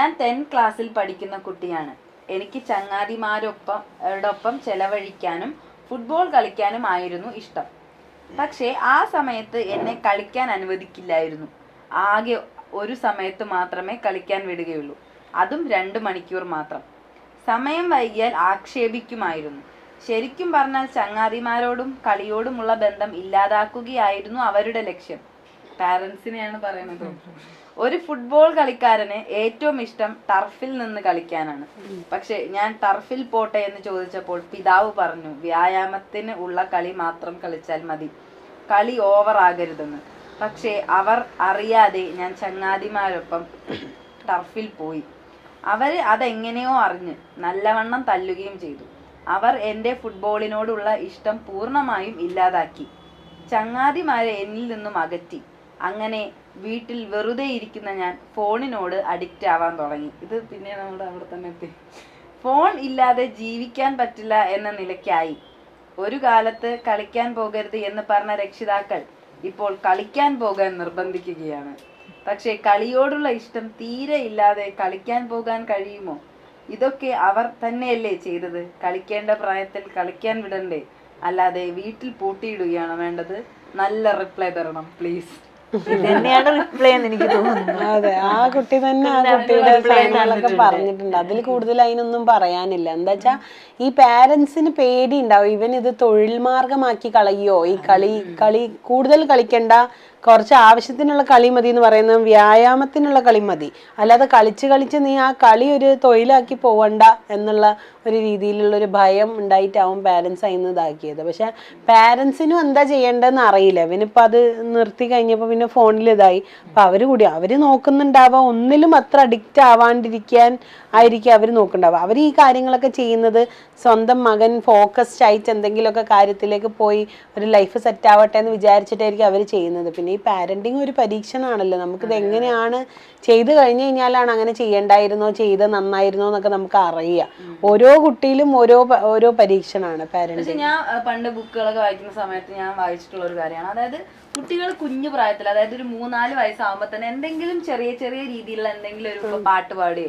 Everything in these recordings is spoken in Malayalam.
ഞാൻ ടെൻ ക്ലാസ്സിൽ പഠിക്കുന്ന കുട്ടിയാണ്. എനിക്ക് ചങ്ങാതിമാരൊപ്പം ഒപ്പം ചെലവഴിക്കാനും ഫുട്ബോൾ കളിക്കാനും ആയിരുന്നു ഇഷ്ടം. പക്ഷേ ആ സമയത്ത് എന്നെ കളിക്കാൻ അനുവദിക്കില്ലായിരുന്നു. ആകെ ഒരു സമയത്ത് മാത്രമേ കളിക്കാൻ വിടുകയുള്ളൂ. അതും രണ്ട് മണിക്കൂർ മാത്രം. സമയം വൈകിയാൽ ആക്ഷേപിക്കുമായിരുന്നു. ശരിക്കും പറഞ്ഞാൽ ചങ്ങാതിമാരോടും കളിയോടുമുള്ള ബന്ധം ഇല്ലാതാക്കുകയായിരുന്നു അവരുടെ ലക്ഷ്യം. പാരൻസിനെയാണ് പറയുന്നത്. ഒരു ഫുട്ബോൾ കളിക്കാരന് ഏറ്റവും ഇഷ്ടം ടർഫിൽ നിന്ന് കളിക്കാനാണ്. പക്ഷെ ഞാൻ ടർഫിൽ പോട്ടെ എന്ന് ചോദിച്ചപ്പോൾ പിതാവ് പറഞ്ഞു വ്യായാമത്തിന് ഉള്ള കളി മാത്രം കളിച്ചാൽ മതി. കളി ഓവർ ആകരുതെന്ന്. പക്ഷേ അവർ അറിയാതെ ഞാൻ ചങ്ങാതിമാരൊപ്പം ടർഫിൽ പോയി. അവർ അതെങ്ങനെയോ അറിഞ്ഞ് നല്ലവണ്ണം തല്ലുകയും ചെയ്തു. അവർ എന്റെ ഫുട്ബോളിനോടുള്ള ഇഷ്ടം പൂർണമായും ഇല്ലാതാക്കി. ചങ്ങാതിമാരെ എന്നിൽ നിന്നും അകറ്റി. അങ്ങനെ വീട്ടിൽ വെറുതെ ഇരിക്കുന്ന ഞാൻ ഫോണിനോട് അഡിക്റ്റ് ആവാൻ തുടങ്ങി. ഇത് പിന്നെ നമ്മുടെ അവിടെ തന്നെ എത്തി. ഫോൺ ഇല്ലാതെ ജീവിക്കാൻ പറ്റില്ല എന്ന നിലയ്ക്കായി. ഒരു കാലത്ത് കളിക്കാൻ പോകരുത് എന്ന് പറഞ്ഞ രക്ഷിതാക്കൾ ഇപ്പോൾ കളിക്കാൻ പോകാൻ നിർബന്ധിക്കുകയാണ്. പക്ഷേ കളിയോടുള്ള ഇഷ്ടം തീരെ ഇല്ലാതെ കളിക്കാൻ പോകാൻ കഴിയുമോ? ഇതൊക്കെ അവർ തന്നെയല്ലേ ചെയ്തത്. കളിക്കേണ്ട പ്രായത്തിൽ കളിക്കാൻ വിടണ്ടേ. അല്ലാതെ വീട്ടിൽ പൂട്ടിയിടുകയാണ് വേണ്ടത്? നല്ല റിപ്ലൈ തരണം പ്ലീസ് തന്നെയാണ് റിപ്ലൈ എന്ന് എനിക്ക് തോന്നുന്നത്. അതെ ആ കുട്ടി തന്നെ ആ കുട്ടിയുടെ സാധനങ്ങളൊക്കെ പറഞ്ഞിട്ടുണ്ട്. അതിൽ കൂടുതൽ അതിനൊന്നും പറയാനില്ല. എന്താ വെച്ചാ ഈ പാരന്റ്സിന് പേടി ഉണ്ടാവും ഇവൻ ഇത് തൊഴിൽ മാർഗമാക്കി കളയോ? ഈ കളി കളി കൂടുതൽ കളിക്കണ്ട കുറച്ച് ആവശ്യത്തിനുള്ള കളി മതി എന്ന് പറയുന്നത് വ്യായാമത്തിനുള്ള കളി മതി. അല്ലാതെ കളിച്ച് കളിച്ച് നീ ആ കളി ഒരു തൊഴിലാക്കി പോവണ്ട എന്നുള്ള ഒരു രീതിയിലുള്ള ഒരു ഭയം ഉണ്ടായിട്ടാവും പാരൻസ് അതിന് ഇതാക്കിയത്. പക്ഷെ പാരൻസിനും എന്താ ചെയ്യേണ്ടതെന്ന് അറിയില്ല. ഇവനിപ്പോൾ അത് നിർത്തി കഴിഞ്ഞപ്പോൾ പിന്നെ ഫോണിൽ ഇതായി. അപ്പോൾ അവർ കൂടി അവർ നോക്കുന്നുണ്ടാവാം. ഒന്നിലും അത്ര അഡിക്റ്റ് ആവാണ്ടിരിക്കാൻ ആയിരിക്കും അവർ നോക്കുന്നുണ്ടാവുക. അവർ ഈ കാര്യങ്ങളൊക്കെ ചെയ്യുന്നത് സ്വന്തം മകൻ ഫോക്കസ്ഡ് ആയിട്ട് എന്തെങ്കിലുമൊക്കെ കാര്യത്തിലേക്ക് പോയി ഒരു ലൈഫ് സെറ്റ് ആവട്ടെ എന്ന് വിചാരിച്ചിട്ടായിരിക്കും അവർ ചെയ്യുന്നത്. പിന്നെ ഈ പാരന്റിങ് ഒരു പരീക്ഷണമാണല്ലോ നമുക്കിത് എങ്ങനെയാണ് ചെയ്തു കഴിഞ്ഞു കഴിഞ്ഞാലാണ് അങ്ങനെ ചെയ്യണ്ടായിരുന്നോ ചെയ്ത് നന്നായിരുന്നോ എന്നൊക്കെ നമുക്ക് അറിയാം. ഓരോ കുട്ടിയിലും ഓരോ ഓരോ പരീക്ഷണമാണ് പാരന്റിങ് ഞാൻ പണ്ട് ബുക്കുകളൊക്കെ വായിക്കുന്ന സമയത്ത് ഞാൻ വായിച്ചിട്ടുള്ള ഒരു കാര്യമാണ്. അതായത് കുട്ടികൾ കുഞ്ഞു പ്രായത്തിൽ അതായത് ഒരു മൂന്നാൽ വയസ്സാകുമ്പോൾ തന്നെ എന്തെങ്കിലും ചെറിയ ചെറിയ രീതിയിലുള്ള എന്തെങ്കിലും ഒരു പാട്ട് പാടി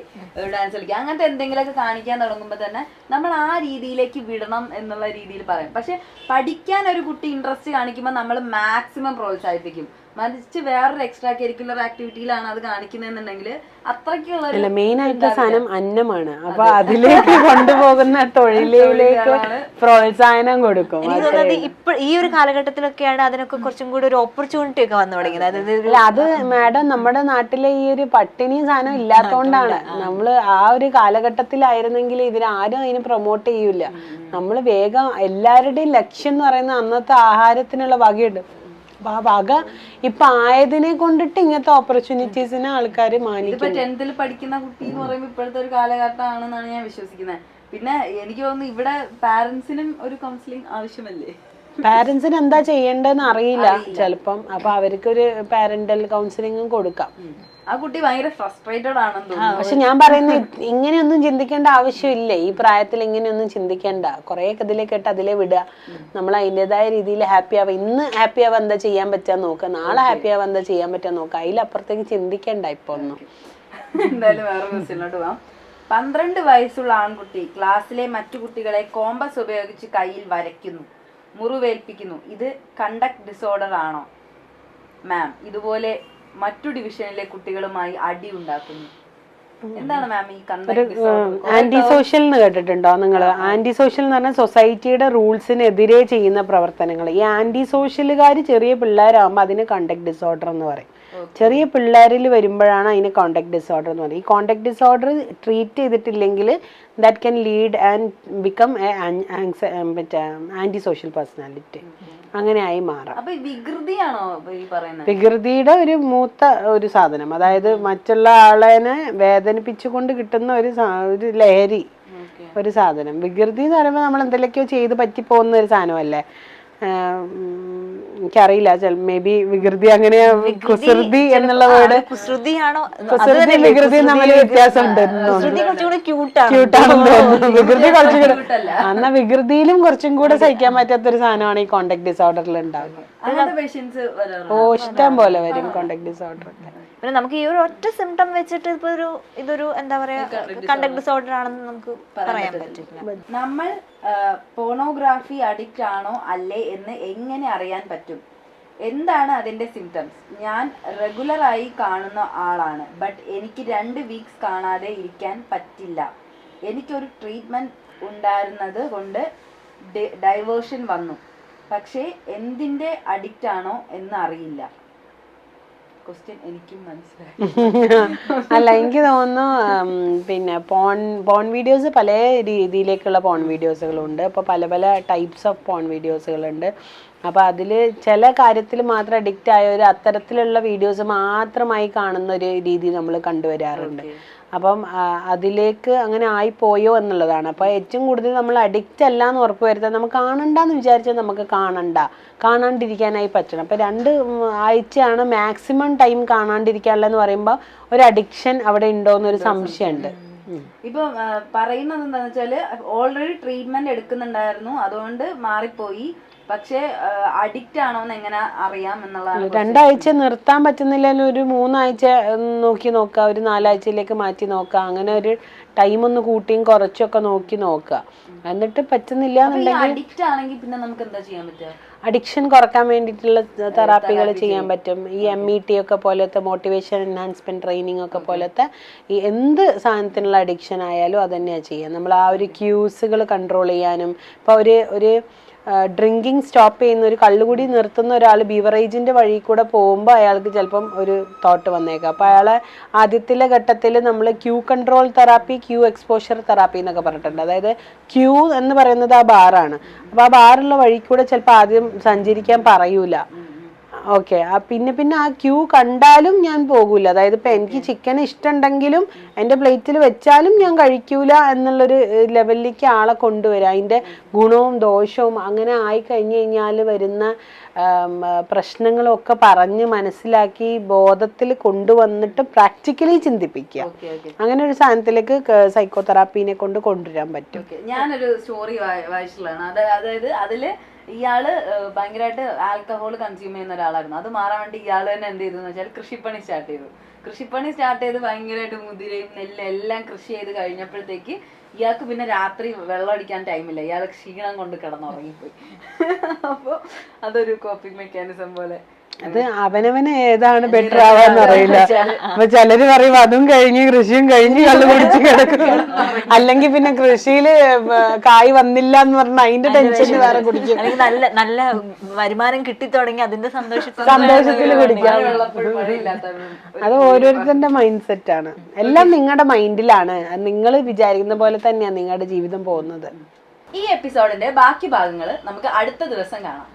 ഡാൻസ് കളിക്കുക. അങ്ങനത്തെ എന്തെങ്കിലുമൊക്കെ കാണിക്കാൻ തുടങ്ങുമ്പോൾ തന്നെ നമ്മൾ ആ രീതിയിലേക്ക് വിടണം എന്നുള്ള രീതിയിൽ പറയും. പക്ഷെ പഠിക്കാൻ ഒരു കുട്ടി ഇൻട്രസ്റ്റ് കാണിക്കുമ്പോൾ നമ്മൾ മാക്സിമം പ്രോത്സാഹിപ്പിക്കും. മറിച്ച് വേറൊരു എക്സ്ട്രാ കരിക്കുലർ ആക്ടിവിറ്റിയിലാണ് അത് കാണിക്കുന്നതെന്നുണ്ടെങ്കിൽ അത്രയ്ക്കുള്ള അല്ല മെയിൻ ആയിട്ട് സാധനം അന്നമാണ്. അപ്പൊ അതിലേക്ക് കൊണ്ടുപോകുന്ന തൊഴിലിലേക്ക് പ്രോത്സാഹനം കൊടുക്കും. ഇപ്പൊ ഈ ഒരു കാലഘട്ടത്തിലൊക്കെയാണ് അതിനൊക്കെ കുറച്ചും കൂടി ഒരു ഓപ്പർച്യൂണിറ്റി ഒക്കെ വന്നു തുടങ്ങിയത്. അതായത് അല്ല അത് മാഡം നമ്മുടെ നാട്ടിലെ ഈ ഒരു പട്ടിണി സാധനം ഇല്ലാത്തതുകൊണ്ടാണ് നമ്മൾ ആ ഒരു കാലഘട്ടത്തിലായിരുന്നെങ്കിൽ ഇവരാരും അതിന് പ്രൊമോട്ട് ചെയ്യൂല നമ്മൾ വേഗം എല്ലാവരുടെയും ലക്ഷ്യം എന്ന് പറയുന്നത് അന്നത്തെ ആഹാരത്തിനുള്ള വകയുണ്ട്. അപ്പൊ ആ വക ഇപ്പൊ ആയതിനെ കൊണ്ടിട്ട് ഇങ്ങനത്തെ ഓപ്പർച്യൂണിറ്റീസിനെ ആൾക്കാർ ടെൻത്തിൽ പഠിക്കുന്ന കുട്ടി എന്ന് പറയുമ്പോൾ ഇപ്പോഴത്തെ ഒരു കാലഘട്ടമാണെന്നാണ് ഞാൻ വിശ്വസിക്കുന്നത്. പിന്നെ എനിക്ക് തോന്നുന്നു ഇവിടെ പാരന്റ്സിനും ഒരു കൗൺസിലിംഗ് ആവശ്യമല്ലേ? പാരന്റ്സിന് എന്താ ചെയ്യേണ്ടതെന്ന് അറിയില്ല. ചിലപ്പം അപ്പൊ അവർക്കൊരു പാരന്റൽ കൗൺസിലിംഗും കൊടുക്കാം. ആ കുട്ടി ഭയങ്കര ഫ്രസ്ട്രേറ്റഡ് ആണെന്ന് തോന്നുന്നു. പക്ഷെ ഞാൻ പറയുന്നത് ഇങ്ങനെയൊന്നും ചിന്തിക്കേണ്ട ആവശ്യമില്ല. ഈ പ്രായത്തിൽ ഇങ്ങനെയൊന്നും ചിന്തിക്കേണ്ട. കുറെ ഇതിലേക്ക് ഇട്ട് അതിലേ വിടുക. നമ്മൾ അതിന്റെതായ രീതിയിൽ ഹാപ്പി ആവുക. ഇന്ന് ഹാപ്പി ആവുക എന്താ ചെയ്യാൻ പറ്റാൻ നോക്കുക നാളെ ഹാപ്പി ആവുക എന്താ ചെയ്യാൻ പറ്റാൻ നോക്കുക അതിലപ്പുറത്തേക്ക് ചിന്തിക്കേണ്ട ഇപ്പൊ ഒന്നും. എന്തായാലും വേറെ ക്വസ്റ്റ്യനിലോട്ട് പോവാം. പന്ത്രണ്ട് വയസ്സുള്ള ആൺകുട്ടി ക്ലാസ്സിലെ മറ്റു കുട്ടികളെ കോമ്പസ് ഉപയോഗിച്ച് കയ്യിൽ വരയ്ക്കുന്നു. മുറിവേൽപ്പിക്കുന്നു. ഇത് കണ്ടക്ട് ഡിസോർഡർ ആണോ? മാം ഇതുപോലെ മറ്റു ഡിവിഷനിലെ കുട്ടികളുമായി അടി ഉണ്ടാക്കുന്നു. എന്താണ് മാം ഈ ആന്റി സോഷ്യൽ എന്ന് കേട്ടിട്ടുണ്ടോ നിങ്ങൾ ആന്റി സോഷ്യൽ എന്ന് പറഞ്ഞാൽ സൊസൈറ്റിയുടെ റൂൾസിനെതിരെ ചെയ്യുന്ന പ്രവർത്തനങ്ങൾ ഈ ആന്റി സോഷ്യലുകാർ ചെറിയ പിള്ളേരാകുമ്പോൾ അതിന് കണ്ടക്ട് ഡിസോർഡർ എന്ന് പറയും. ചെറിയ പിള്ളേരിൽ വരുമ്പോഴാണ് അതിന് കോണ്ടാക്ട് ഡിസോർഡർ എന്ന് പറയുന്നത്. ഈ കോണ്ടാക്ട് ഡിസോർഡർ ട്രീറ്റ് ചെയ്തിട്ടില്ലെങ്കിൽ that can lead and become a മറ്റേ ആന്റി സോഷ്യൽ പേഴ്സണാലിറ്റി അങ്ങനെ ആയി മാറാം വികൃതിയുടെ ഒരു മൂത്ത ഒരു സാധനം. അതായത് മറ്റുള്ള ആളെ വേദനിപ്പിച്ചുകൊണ്ട് കിട്ടുന്ന ഒരു ഒരു ലഹരി ഒരു സാധനം. വികൃതി എന്ന് പറയുമ്പോൾ നമ്മൾ എന്തെങ്കിലുമൊക്കെയോ ചെയ്ത് പറ്റിപ്പോകുന്ന ഒരു സാധനമല്ലേ? എനിക്കറിയില്ല. മേ ബി വികൃതി അങ്ങനെ കുസൃതി എന്നുള്ള വേർഡ് കുസൃതിയാണോ? കുസൃതി വികൃതി തമ്മിൽ വ്യത്യാസമുണ്ട് ക്യൂട്ടാണ്. വികൃതി കുറച്ചുകൂടെ എന്നാ വികൃതിയിലും കുറച്ചും കൂടെ സഹിക്കാൻ പറ്റാത്ത ഒരു സാധനമാണ് ഈ കോണ്ടാക്ട് ഡിസോർഡറിൽ ഉണ്ടാവുന്നത്. അങ്ങനത്തെ പേഷ്യൻസ് വരാറുണ്ട്. ഓ ഇഷ്ടം പോലെ വരും കോണ്ടാക്ട് ഡിസോർഡർ ഒക്കെ. പിന്നെ നമുക്ക് ഈ ഒരു ഒറ്റ സിംറ്റം വെച്ചിട്ട് ഇപ്പൊ ഒരു ഇതൊരു എന്താ പറയാ കണ്ടക്ട് ഡിസോർഡർ ആണെന്ന് നമുക്ക് പറയാൻ പറ്റില്ല. നമ്മൾ പോണോഗ്രാഫി അഡിക്റ്റ് ആണോ അല്ലേ എന്ന് എങ്ങനെ അറിയാൻ പറ്റും? എന്താണ് അതിന്റെ സിംറ്റംസ് ഞാൻ റെഗുലർ ആയി കാണുന്ന ആളാണ് ബട്ട് എനിക്ക് രണ്ട് വീക്സ് കാണാതെ ഇരിക്കാൻ പറ്റില്ല. എനിക്കൊരു ട്രീറ്റ്മെന്റ് ഉണ്ടായിരുന്നത് കൊണ്ട് ഡൈവേർഷൻ വന്നു. പക്ഷേ എന്തിന്റെ അഡിക്റ്റ് ആണോ എന്ന് അറിയില്ല. അല്ല എനിക്ക് തോന്നുന്നു പിന്നെ പോൺ പോൺ വീഡിയോസ് പല രീതിയിലേക്കുള്ള പോൺ വീഡിയോസുകളുണ്ട് അപ്പോൾ പല പല ടൈപ്സ് ഓഫ് പോൺ വീഡിയോസുകളുണ്ട് അപ്പോൾ അതിൽ ചില കാര്യത്തിൽ മാത്രം അഡിക്റ്റ് ആയവർ അത്തരത്തിലുള്ള വീഡിയോസ് മാത്രമായി കാണുന്ന ഒരു രീതി നമ്മൾ കണ്ടുവരാറുണ്ട്. അപ്പം അതിലേക്ക് അങ്ങനെ ആയിപ്പോയോ എന്നുള്ളതാണ്. അപ്പോൾ ഏറ്റവും കൂടുതൽ നമ്മൾ അഡിക്റ്റ് അല്ല എന്ന് ഉറപ്പ് വരുത്താൻ നമുക്ക് കാണണ്ടെന്ന് വിചാരിച്ചാൽ നമുക്ക് കാണണ്ട. കാണാണ്ടിരിക്കാനായി പറ്റണം. അപ്പോൾ രണ്ട് ആഴ്ചയാണ് മാക്സിമം ടൈം കാണാണ്ടിരിക്കാനുള്ളതെന്ന് പറയുമ്പോൾ ഒരു അഡിക്ഷൻ അവിടെ ഉണ്ടോ എന്നൊരു സംശയമുണ്ട്. ഇപ്പൊ പറയുന്നത് എന്താണെന്ന് വെച്ചാൽ ഓൾറെഡി ട്രീറ്റ്മെന്റ് എടുക്കുന്നുണ്ടായിരുന്നു. അതുകൊണ്ട് മാറിപ്പോയി. പക്ഷെ അഡിക്റ്റ് ആണോ എന്ന് എങ്ങനെ അറിയാം എന്നുള്ളതാണ് രണ്ടാഴ്ച നിർത്താൻ പറ്റുന്നില്ലെങ്കിൽ ഒരു മൂന്നാഴ്ച നോക്കി നോക്കുക ഒരു നാലാഴ്ചയിലേക്ക് മാറ്റി നോക്കുക അങ്ങനെ ഒരു ടൈം ഒന്ന് കൂട്ടിയും കുറച്ചൊക്കെ നോക്കി നോക്കുക എന്നിട്ട് പറ്റുന്നില്ല എന്നുണ്ടെങ്കിൽ അഡിക്റ്റ് ആണെങ്കിൽ പിന്നെ നമുക്ക് എന്താ ചെയ്യാൻ പറ്റുക? അഡിക്ഷൻ കുറയ്ക്കാൻ വേണ്ടിയിട്ടുള്ള തെറാപ്പികൾ ചെയ്യാൻ പറ്റും. ഈ എം ഇ ടി ഒക്കെ പോലത്തെ മോട്ടിവേഷൻ എൻഹാൻസ്മെന്റ് ട്രെയിനിങ് ഒക്കെ പോലത്തെ ഈ എന്ത് സാധനത്തിനുള്ള അഡിക്ഷൻ ആയാലും അത് തന്നെയാണ് ചെയ്യുക. നമ്മൾ ആ ഒരു ക്യൂസുകൾ കൺട്രോൾ ചെയ്യാനും ഇപ്പോൾ ഒരു ഒരു ഡ്രിങ്കിങ് സ്റ്റോപ്പ് ചെയ്യുന്ന ഒരു കള്ളുകൂടി നിർത്തുന്ന ഒരാൾ ബിവറേജിന്റെ വഴി കൂടെ പോകുമ്പോൾ അയാൾക്ക് ചിലപ്പം ഒരു തോട്ട് വന്നേക്കാം. അപ്പോൾ അയാളെ ആദ്യത്തിലെ ഘട്ടത്തിൽ നമ്മൾ cue control therapy cue exposure therapy എന്നൊക്കെ പറഞ്ഞിട്ടുണ്ട്. അതായത് ക്യൂ എന്ന് പറയുന്നത് ആ ബാറാണ് അപ്പോൾ ആ ബാറുള്ള വഴി കൂടെ ചിലപ്പോൾ ആദ്യം സഞ്ചരിക്കാൻ പറയൂല. ഓക്കെ പിന്നെ പിന്നെ ആ ക്യൂ കണ്ടാലും ഞാൻ പോകൂല. അതായത് ഇപ്പൊ എനിക്ക് ചിക്കൻ ഇഷ്ടമുണ്ടെങ്കിലും എന്റെ പ്ലേറ്റിൽ വെച്ചാലും ഞാൻ കഴിക്കൂല എന്നുള്ളൊരു ലെവലിലേക്ക് ആളെ കൊണ്ടുവരിക അതിന്റെ ഗുണവും ദോഷവും അങ്ങനെ ആയി കഴിഞ്ഞു കഴിഞ്ഞാൽ വരുന്ന പ്രശ്നങ്ങളൊക്കെ പറഞ്ഞ് മനസ്സിലാക്കി ബോധത്തിൽ കൊണ്ടുവന്നിട്ട് പ്രാക്ടിക്കലി ചിന്തിപ്പിക്കുക. അങ്ങനെ ഒരു സാധനത്തിലേക്ക് സൈക്കോ തെറാപ്പീനെ കൊണ്ട് കൊണ്ടുവരാൻ പറ്റും. ഞാനൊരു സ്റ്റോറി വായിച്ചിട്ടുള്ളതാണ്. അതായത് അതിൽ ഇയാൾ ഭയങ്കരമായിട്ട് ആൽക്കഹോൾ കൺസ്യൂം ചെയ്യുന്ന ഒരാളായിരുന്നു. അത് മാറാൻ വേണ്ടി ഇയാൾ തന്നെ എന്ത് ചെയ്തു വെച്ചാൽ കൃഷിപ്പണി സ്റ്റാർട്ട് ചെയ്തു. കൃഷിപ്പണി സ്റ്റാർട്ട് ചെയ്ത് ഭയങ്കരമായിട്ട് മുതിരയും നെല്ല് എല്ലാം കൃഷി ചെയ്ത് കഴിഞ്ഞപ്പോഴത്തേക്ക് ഇയാൾക്ക് പിന്നെ രാത്രി വെള്ളം അടിക്കാൻ ടൈമില്ല ഇയാൾ ക്ഷീണം കൊണ്ട് കിടന്നുറങ്ങിപ്പോയി. അപ്പോൾ അതൊരു കോപ്പിംഗ് മെക്കാനിസം പോലെ അത് അവനവന് ഏതാണ് ബെറ്റർ ആവാന്ന് അറിയില്ല. അപ്പൊ ചിലര് പറയും അതും കഴിഞ്ഞ് കൃഷിയും കഴിഞ്ഞ് കള്ളു കുടിച്ച് കിടക്കും അല്ലെങ്കിൽ പിന്നെ കൃഷിയിൽ കായ് വന്നില്ല എന്ന് പറഞ്ഞാൽ അതിന്റെ ടെൻഷൻ വേറെ കുടിക്കും. അല്ലെങ്കിൽ നല്ല നല്ല വരുമാനം കിട്ടി തുടങ്ങി അതിന്റെ സന്തോഷത്തിൽ സന്തോഷത്തിൽ കുടിക്കാം. അത് ഓരോരുത്തരുടെ മൈൻഡ് സെറ്റ് ആണ്. എല്ലാം നിങ്ങളുടെ മൈൻഡിലാണ് നിങ്ങൾ വിചാരിക്കുന്ന പോലെ തന്നെയാണ് നിങ്ങളുടെ ജീവിതം പോകുന്നത്. ഈ എപ്പിസോഡിന്റെ ബാക്കി ഭാഗങ്ങൾ നമുക്ക് അടുത്ത ദിവസം കാണാം.